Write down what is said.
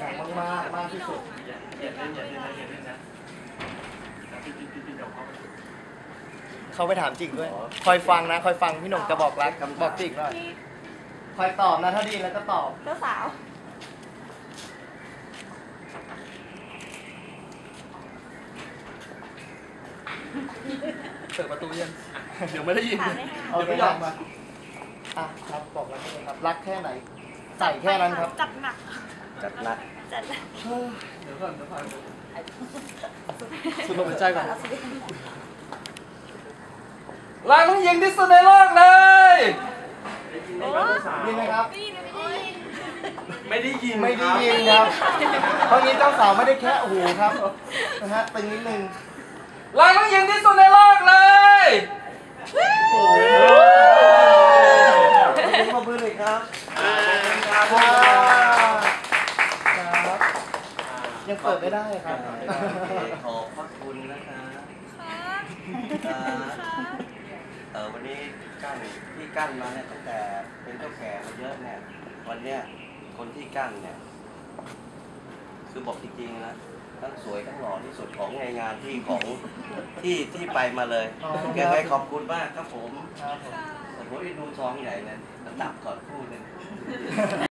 ข็งมากๆมากที่สุดอย่าเล่นอย่าเล่นนะอย่าเล่นนะพี่พี่พี่พี่เดี๋ยวเขาไปเขาไปถามจริงด้วย คอยฟังนะ คอยฟังพี่หนุ่มจะบอกรักบอกจริงหน่อยที่คอยตอบนะ ถ้าดีแล้วก็ตอบ เจ้าสาว เปิดประตูยัง เดี๋ยวไม่ได้ยินถามไม่ให้โอเคครับมาอะครับบอกรักได้เลยครับ รักแค่ไหน ใส่แค่นั้นครับ จัดหนัก จัดหนักจัดหนักเดี๋ยวก่อนเดี๋ยวก่อนสุดลมหายใจก่อนรักต้องยิงที่สุดในโลกเลยโอ้ยินไหมครับไม่ได้ยินไม่ได้ยิน ไม่ได้ยินครับ เพราะงี้เจ้าสาวไม่ได้แค่หูครับนะฮะตึงนิดนึงรักต้องยิงที่สุดในโลกเลยโอ้โหขอบคุณเลยครับครับครับ ยังเปิดไม่ได้ครับ ขอบพระคุณนะคะค่ะอ่าเออวันนี้กั้นที่กั้นมาเนี่ยตั้งแต่เป็นเจ้าแก่มาเยอะเนี่ย วันเนี้ยคนที่กั้นเนี่ย คือบอกจริงๆนะทั้งสวยทั้งหล่อที่สุดของในงานที่ของที่ที่ไปมาเลยอ๋อยังไงขอบคุณมากครับผมครับผมแต่ผมไปดูซองใหญ่เนี่ยดับก่อนคู่หนึ่ง